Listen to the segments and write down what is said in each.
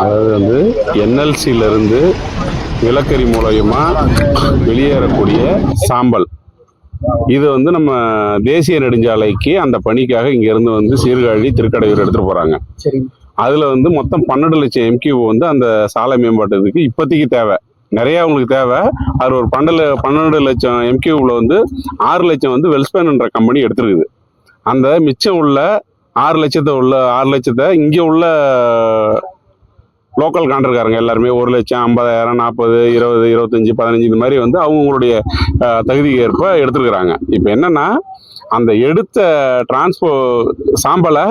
அதாவது வந்து என்எல்சியில இருந்து நிலக்கரி மூலயமா வெளியேறக்கூடிய சாம்பல். இது வந்து நம்ம தேசிய நெடுஞ்சாலைக்கு அந்த பணிக்காக இங்க இருந்து வந்து சீர்காழி திருக்கடையூர் எடுத்துட்டு போறாங்க. சரிங்க. அதுல வந்து மொத்தம் பன்னெண்டு லட்சம் எம்கியூ வந்து அந்த சாலை மேம்பாட்டுக்கு இப்போதைக்கு தேவை. நிறைய அவங்களுக்கு தேவை. அது ஒரு பன்னெண்டு பன்னெண்டு லட்சம் எம்கியூவில் வந்து ஆறு லட்சம் வந்து வெல்ஸ்பேன்ன்ற கம்பெனி எடுத்துருக்குது. அந்த மிச்சம் உள்ள ஆறு லட்சத்தை உள்ள ஆறு லட்சத்தை இங்கே உள்ள லோக்கல் கான்ட்ராக்டருங்க எல்லாருமே ஒரு லட்சம் ஐம்பதாயிரம் நாற்பது இருபது இருபத்தஞ்சி பதினஞ்சு இந்த மாதிரி வந்து அவங்களுடைய தகுதிக்கு ஏற்ப எடுத்துருக்குறாங்க. இப்போ என்னன்னா அந்த எடுத்த டிரான்ஸ்போ சாம்பலை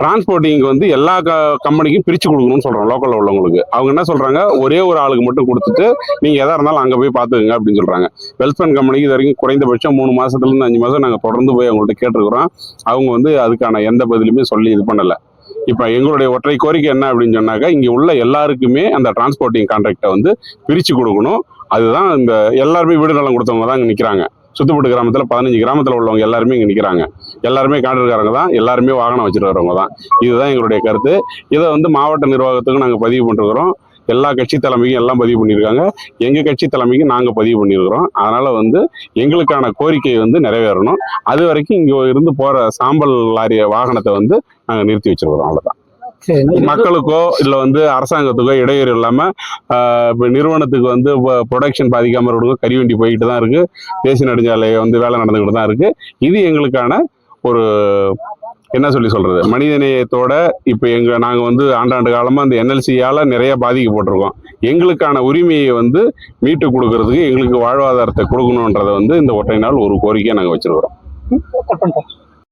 டிரான்ஸ்போர்ட்டிங்க்கு வந்து எல்லா க கம்பெனிக்கும் பிரித்து கொடுக்கணும்னு சொல்கிறோம் லோக்கலில் உள்ளவங்களுக்கு. அவங்க என்ன சொல்கிறாங்க ஒரே ஒரு ஆளுக்கு மட்டும் கொடுத்துட்டு நீங்கள் எதாக இருந்தாலும் அங்கே போய் பார்த்துக்குங்க அப்படின்னு சொல்கிறாங்க வெல்ஸ்பன் கம்பெனிக்கு இது வரைக்கும் குறைந்தபட்சம் மூணு மாதத்துலேருந்து அஞ்சு மாதம் நாங்கள் தொடர்ந்து போய் அவங்கள்ட்ட கேட்டிருக்கிறோம். அவங்க வந்து அதுக்கான எந்த பதிலுமே சொல்லி இது பண்ணலை. இப்போ எங்களுடைய ஒற்றை கோரிக்கை என்ன அப்படின்னு சொன்னாக்கா இங்கே உள்ள எல்லாருக்குமே அந்த டிரான்ஸ்போர்ட்டிங் கான்ட்ராக்டை வந்து பிரித்து கொடுக்கணும். அதுதான் இந்த எல்லாருமே வீடு நலம் கொடுத்தவங்க தான் இங்கே நிற்கிறாங்க சுத்துப்பட்டு கிராமத்தில் பதினஞ்சு கிராமத்தில் உள்ளவங்க எல்லாருமே இங்கே நிற்கிறாங்க எல்லாருமே காண்டிருக்காரங்க தான். எல்லாருமே வாகனம் வச்சுட்டு வரவங்க தான். இதுதான் எங்களுடைய கருத்து. இதை வந்து மாவட்ட நிர்வாகத்துக்கு நாங்கள் பதிவு பண்ணிருக்கிறோம். எல்லா கட்சி தலைமைக்கும் எல்லாம் பதிவு பண்ணியிருக்காங்க. எங்கள் கட்சி தலைமைக்கு நாங்கள் பதிவு பண்ணியிருக்கிறோம். அதனால் வந்து எங்களுக்கான கோரிக்கை வந்து நிறைவேறணும். அது வரைக்கும் இங்கே இருந்து போகிற சாம்பல் லாரி வாகனத்தை வந்து நாங்கள் நிறுத்தி வச்சிருக்கிறோம். அவ்வளோதான் மக்களுக்கோ இல்லை வந்து அரசாங்கத்துக்கோ இடையூறு இல்லாமல் இப்போ நிறுவனத்துக்கு வந்து ப்ரொடக்ஷன் பாதிக்காமல் இருக்கணும் கரிவண்டி போய்கிட்டு தான் இருக்குது தேசிய நெடுஞ்சாலை வந்து வேலை நடந்துக்கிட்டு தான் இருக்குது இது எங்களுக்கான ஒரு என்ன சொல்லி சொல்கிறது மனிதநேயத்தோட இப்போ எங்கள் நாங்கள் வந்து ஆண்டாண்டு காலமாக இந்த என்எல்சியால் நிறைய பாதிக்கப்பட்டிருக்கோம். எங்களுக்கான உரிமையை வந்து மீட்டு கொடுக்கறதுக்கு எங்களுக்கு வாழ்வாதாரத்தை கொடுக்கணுன்றதை வந்து இந்த ஒற்றை நாள் ஒரு கோரிக்கையை நாங்கள் வச்சுருக்கிறோம்.